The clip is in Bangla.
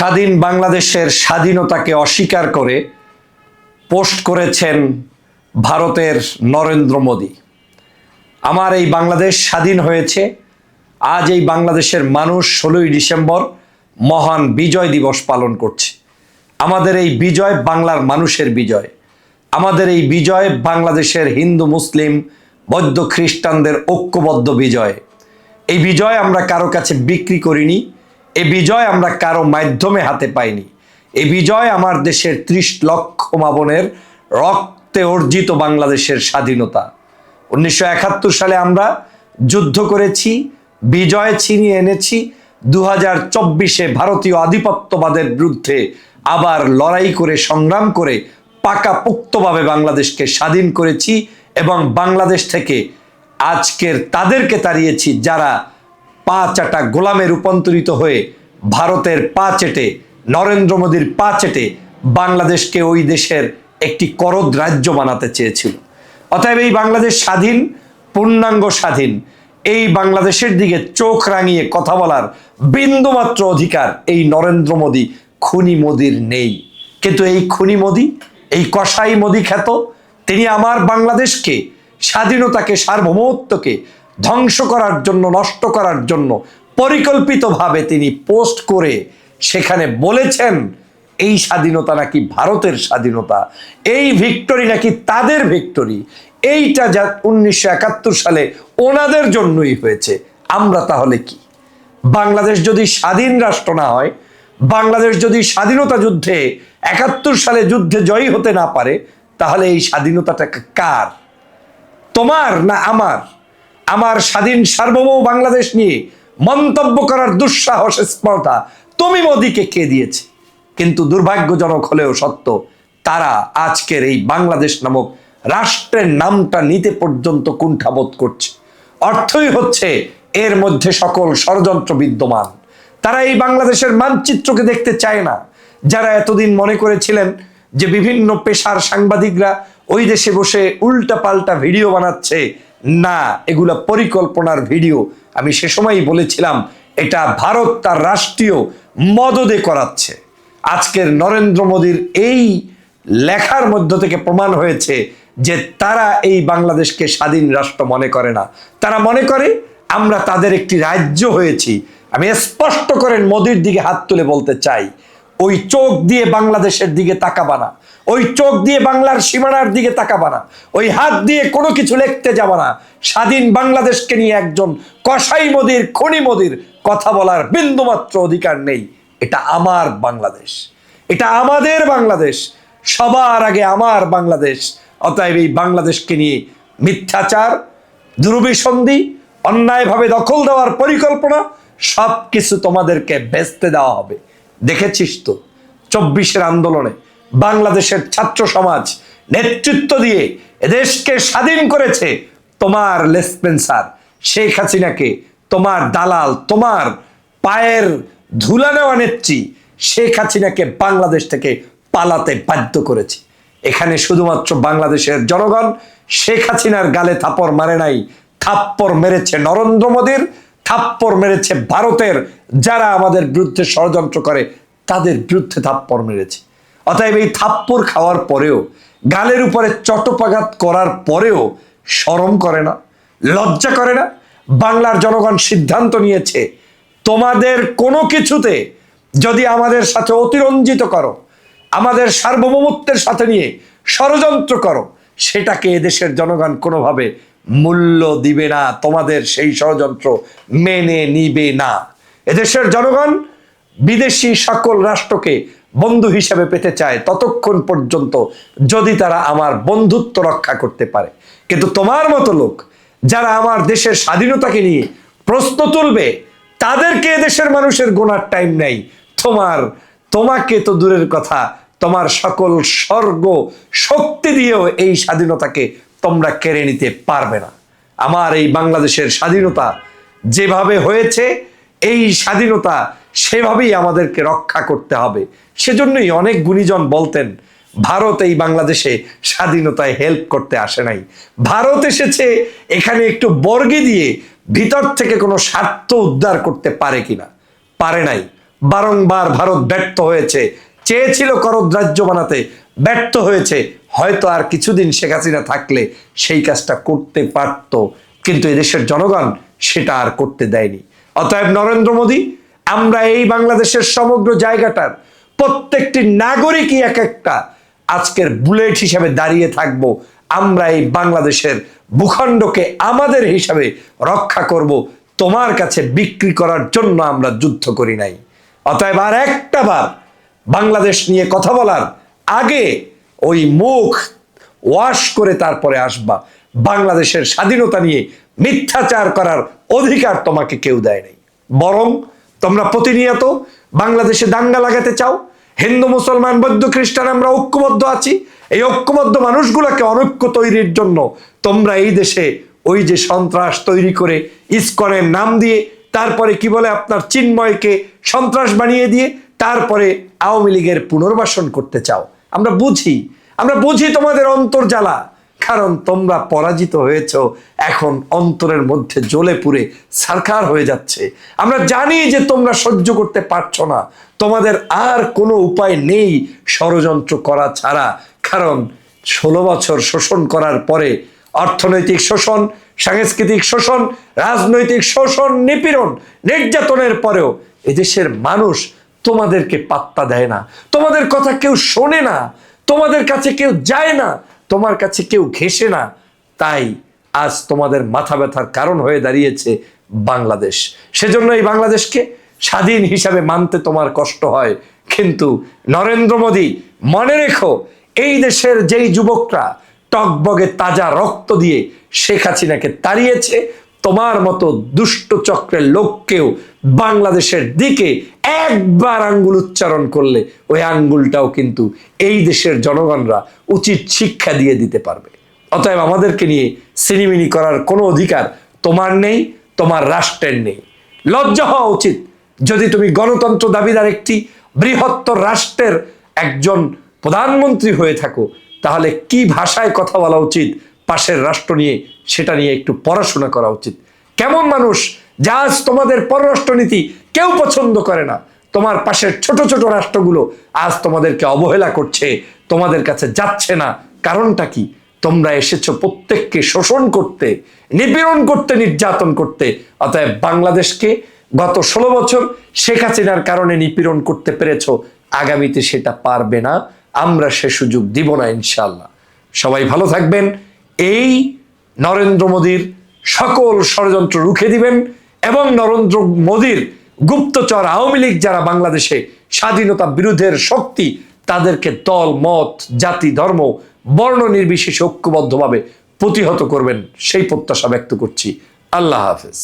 স্বাধীন বাংলাদেশের স্বাধীনতাকে অস্বীকার করে পোস্ট করেছেন ভারতের নরেন্দ্র মোদী। আমার এই বাংলাদেশ স্বাধীন হয়েছে। আজ এই বাংলাদেশের মানুষ ষোলোই ডিসেম্বর মহান বিজয় দিবস পালন করছে। আমাদের এই বিজয় বাংলার মানুষের বিজয়। আমাদের এই বিজয় বাংলাদেশের হিন্দু, মুসলিম, বৌদ্ধ, খ্রিস্টানদের ঐক্যবদ্ধ বিজয়। এই বিজয় আমরা কারও কাছে বিক্রি করিনি। এই বিজয় আমরা কারও মাধ্যমে হাতে পাইনি। এ বিজয় আমার দেশের ত্রিশ লক্ষ মাবনের রক্তে অর্জিত বাংলাদেশের স্বাধীনতা। উনিশশো একাত্তর সালে আমরা যুদ্ধ করেছি, বিজয় ছিনিয়ে এনেছি দু হাজার চব্বিশে ভারতীয় আধিপত্যবাদের বিরুদ্ধে আবার লড়াই করে, সংগ্রাম করে, পাকাপোক্তভাবে বাংলাদেশকে স্বাধীন করেছি এবং বাংলাদেশ থেকে আজকের তাদেরকে তাড়িয়েছি যারা পা চাটা গোলামে রূপান্তরিত হয়ে ভারতের পা চেটে, নরেন্দ্র মোদীর পা চেটে বাংলাদেশকে ওই দেশের একটি করদ রাজ্য বানাতে চেয়েছিল। অতএব এই বাংলাদেশ স্বাধীন, পূর্ণাঙ্গ স্বাধীন, এই বাংলাদেশের দিকে চোখ রাঙিয়ে কথা বলার বিন্দুমাত্র অধিকার এই নরেন্দ্র মোদী, খুনি মোদির নেই। কিন্তু এই খুনি মোদী, এই কসাই মোদী খ্যাত, তিনি আমার বাংলাদেশকে, স্বাধীনতাকে, সার্বভৌমত্বকে ধ্বংস করার জন্য, নষ্ট করার জন্য পরিকল্পিতভাবে তিনি পোস্ট করে সেখানে বলেছেন, এই স্বাধীনতা নাকি ভারতের স্বাধীনতা, এই ভিক্টরি নাকি তাদের ভিক্টরি, এইটা যা উনিশশো একাত্তর সালে ওনাদের জন্যই হয়েছে। আমরা তাহলে কি? বাংলাদেশ যদি স্বাধীন রাষ্ট্র না হয়, বাংলাদেশ যদি স্বাধীনতা যুদ্ধে একাত্তর সালে যুদ্ধে জয়ী হতে না পারে, তাহলে এই স্বাধীনতাটা কার? তোমার না আমার? আমার স্বাধীন সার্বভৌম বাংলাদেশ নিয়ে মন্তব্য করার দুঃসাহস, স্পর্ধা তুমি মোদীকে কে দিয়েছে? কিন্তু দুর্ভাগ্যজনক হলেও সত্য, তারা আজকের এই বাংলাদেশ নামক রাষ্ট্রের নামটা নিতে পর্যন্ত কুণ্ঠাবোধ করছে। অর্থই হচ্ছে এর মধ্যে সকল ষড়যন্ত্র বিদ্যমান। তারা এই বাংলাদেশের মানচিত্রকে দেখতে চায় না। যারা এতদিন মনে করেছিলেন যে বিভিন্ন পেশার সাংবাদিকরা ওই দেশে বসে উল্টা পাল্টা ভিডিও বানাচ্ছে না, এগুলা পরিকল্পনার ভিডিও। আমি সে সময়ই বলেছিলাম, এটা ভারত তার রাষ্ট্রীয় মদদে করাচ্ছে। আজকের নরেন্দ্র মোদীর এই লেখার মধ্য থেকে প্রমাণ হয়েছে যে তারা এই বাংলাদেশকে স্বাধীন রাষ্ট্র মনে করে না। তারা মনে করে, আমরা তাদের একটি রাজ্য হয়েছি। আমি স্পষ্ট করেন মোদির দিকে হাত তুলে বলতে চাই ওই চোখ দিয়ে বাংলাদেশের দিকে তাকাবা না। ওই চোখ দিয়ে বাংলার সীমানার দিকে তাকাবা না। ওই হাত দিয়ে কোনো কিছু লিখতে যাবা না। স্বাধীন বাংলাদেশকে নিয়ে একজন কসাই মোদির, খনি মোদির কথা বলার বিন্দুমাত্র অধিকার নেই। এটা আমার বাংলাদেশ। এটা আমাদের বাংলাদেশ। সবার আগে আমার বাংলাদেশ। অতএব এই বাংলাদেশকে নিয়ে মিথ্যাচার, দুর্বিসন্ধি, অন্যায়ভাবে দখল দেওয়ার পরিকল্পনা সব কিছু তোমাদেরকে বেচতে দেওয়া হবে। দেখেছিস তো? চব্বিশের আন্দোলনে বাংলাদেশের ছাত্র সমাজ নেতৃত্ব দিয়ে এদেশকে স্বাধীন করেছে তোমার লেসপেন্সার শেখ হাসিনাকে তোমার দালাল, তোমার পায়ের ধুলা নেওয়া নেত্রী শেখ হাসিনাকে বাংলাদেশ থেকে পালাতে বাধ্য করেছে। এখানে শুধুমাত্র বাংলাদেশের জনগণ শেখ হাসিনার গালে থাপড় মারে নাই, থাপ্পড় মেরেছে নরেন্দ্র মোদীর থাপ্পড় মেরেছে ভারতের, যারা আমাদের বিরুদ্ধে ষড়যন্ত্র করে, তাদের বিরুদ্ধে থাপ্পড় মেরেছে। অতএব এই থাপ্পড় খাওয়ার পরেও, গালের উপরে চটপাঘাত করার পরেও শরম করে না, লজ্জা করে না। বাংলার জনগণ সিদ্ধান্ত নিয়েছে, তোমাদের কোনো কিছুতে যদি আমাদের সাথে অতিরঞ্জিত করো, আমাদের সার্বভৌমত্বের সাথে নিয়ে ষড়যন্ত্র করো, সেটাকে এদেশের জনগণ কোনোভাবে মূল্য দিবে না, তোমাদের সেই ষড়যন্ত্র মেনে নিবে না। এদেশের জনগণ বিদেশি সকল রাষ্ট্রকে বন্ধু হিসেবে পেতে চায় ততক্ষণ পর্যন্ত যদি তারা আমার বন্ধুত্ব রক্ষা করতে পারে। কিন্তু তোমার মতো লোক যারা আমার দেশের স্বাধীনতাকে নিয়ে প্রশ্ন তুলবে, তাদেরকে দেশের মানুষের গোনার টাইম নেই। তোমার, তোমাকে তো দূরের কথা, তোমার সকল স্বর্গ শক্তি দিয়েও এই স্বাধীনতাকে তোমরা কেড়ে নিতে পারবে না। আমার এই বাংলাদেশের স্বাধীনতা যেভাবে হয়েছে, এই স্বাধীনতা সেভাবেই আমাদেরকে রক্ষা করতে হবে। সেজন্যই অনেক গুণীজন বলতেন, ভারত এই বাংলাদেশে স্বাধীনতায় হেল্প করতে আসে নাই। ভারত এসেছে এখানে একটু বর্গে দিয়ে ভিতর থেকে কোনো স্বার্থ উদ্ধার করতে পারে কিনা? পারে নাই। বারংবার ভারত ব্যর্থ হয়েছে। চেয়েছিল করদ রাজ্য বানাতে, ব্যর্থ হয়েছে। হয়তো আর কিছুদিন শেখ হাসিনা থাকলে সেই কাজটা করতে পারত, কিন্তু এদেশের জনগণ সেটা আর করতে দেয়নি। অতএব নরেন্দ্র মোদী, আমরা এই বাংলাদেশের সমগ্র জায়গাটার প্রত্যেকটি নাগরিকই এক একটা আজকের বুলেট হিসাবে দাঁড়িয়ে থাকব। আমরা এই বাংলাদেশের ভূখণ্ডকে আমাদের হিসাবে রক্ষা করব। তোমার কাছে বিক্রি করার জন্য আমরা যুদ্ধ করি নাই। অতএব আর একটা বার বাংলাদেশ নিয়ে কথা বলার আগে ওই মুখ ওয়াশ করে তারপরে আসবা। বাংলাদেশের স্বাধীনতা নিয়ে মিথ্যাচার করার অধিকার তোমাকে কেউ দেয় নাই। বরং তোমরা প্রতিনিয়ত বাংলাদেশে দাঙ্গা লাগাতে চাও। হিন্দু, মুসলমান, বৌদ্ধ, খ্রিস্টান, আমরা ঐক্যবদ্ধ আছি। এই ঐক্যবদ্ধ মানুষগুলোকে অনৈক্য তৈরির জন্য তোমরা এই দেশে ওই যে সন্ত্রাস তৈরি করে ইস্কনের নাম দিয়ে, তারপরে কি বলে আপনার চিন্ময়কে সন্ত্রাস বানিয়ে দিয়ে, তারপরে আওয়ামী লীগের পুনর্বাসন করতে চাও। আমরা বুঝি আমরা বুঝি তোমাদের অন্তর্জালা কারণ তোমরা পরাজিত হয়েছ, এখন অন্তরের মধ্যে জ্বলে পুড়ে সারকার হয়ে যাচ্ছে। আমরা জানি যে তোমরা সহ্য করতে পারছ না। তোমাদের আর কোনো উপায় নেই ষড়যন্ত্র করা ছাড়া। কারণ ষোলো বছর শোষণ করার পরে অর্থনৈতিক শোষণ, সাংস্কৃতিক শোষণ, রাজনৈতিক শোষণ, নিপীড়ন, নির্যাতনের পরেও এদেশের মানুষ তোমাদেরকে পাত্তা দেয় না। তোমাদের কথা কেউ শোনে না। তোমাদের কাছে কেউ যায় না। তোমার কাছে কেউ ঘেসে না। তাই আজ তোমাদের মাথা ব্যথার কারণ হয়ে দাঁড়িয়েছে বাংলাদেশ। সেজন্য এই বাংলাদেশকে স্বাধীন হিসাবে মানতে তোমার কষ্ট হয়। কিন্তু নরেন্দ্র মোদী, মনে রেখো, এই দেশের যেই যুবকরা টকবগে তাজা রক্ত দিয়ে শেখ হাসিনাকে তাড়িয়েছে তোমার মতো দুষ্ট চক্রের লোককেও বাংলাদেশের দিকে একবার আঙ্গুল উচ্চারণ করলে ওই আঙ্গুলটাও কিন্তু এই দেশের জনগণরা উচিত শিক্ষা দিয়ে দিতে পারবে। অতএব আমাদেরকে নিয়ে সিনিমিনি করার কোনো অধিকার তোমার নেই, তোমার রাষ্ট্রের নেই। লজ্জা হওয়া উচিত যদি তুমি গণতন্ত্র দাবিদার একটি বৃহত্তর রাষ্ট্রের একজন প্রধানমন্ত্রী হয়ে থাকো, তাহলে কি ভাষায় কথা বলা উচিত পাশের রাষ্ট্র নিয়ে সেটা নিয়ে একটু পড়াশোনা করা উচিত। কেমন মানুষ? যা আজ তোমাদের পররাষ্ট্রনীতি কেউ পছন্দ করে না। তোমার পাশের ছোট ছোট রাষ্ট্রগুলো আজ তোমাদেরকে অবহেলা করছে, তোমাদের কাছে যাচ্ছে না। কারণটা কি? তোমরা এসেছ প্রত্যেককে শোষণ করতে, নিপীড়ন করতে, নির্যাতন করতে। অতএব বাংলাদেশকে গত ষোলো বছর শেখ হাসিনার কারণে নিপীড়ন করতে পেরেছ, আগামীতে সেটা পারবে না। আমরা সে সুযোগ দিব না ইনশাল্লাহ সবাই ভালো থাকবেন। এই নরেন্দ্র মোদীর সকল ষড়যন্ত্র রুখে দিবেন এবং নরেন্দ্র মোদীর গুপ্তচর আওয়ামী লীগ যারা বাংলাদেশে স্বাধীনতা বিরোধের শক্তি, তাদেরকে দল, মত, জাতি, ধর্ম, বর্ণ নির্বিশেষে ঐক্যবদ্ধভাবে প্রতিহত করবেন, সেই প্রত্যাশা ব্যক্ত করছি। আল্লাহ হাফেজ।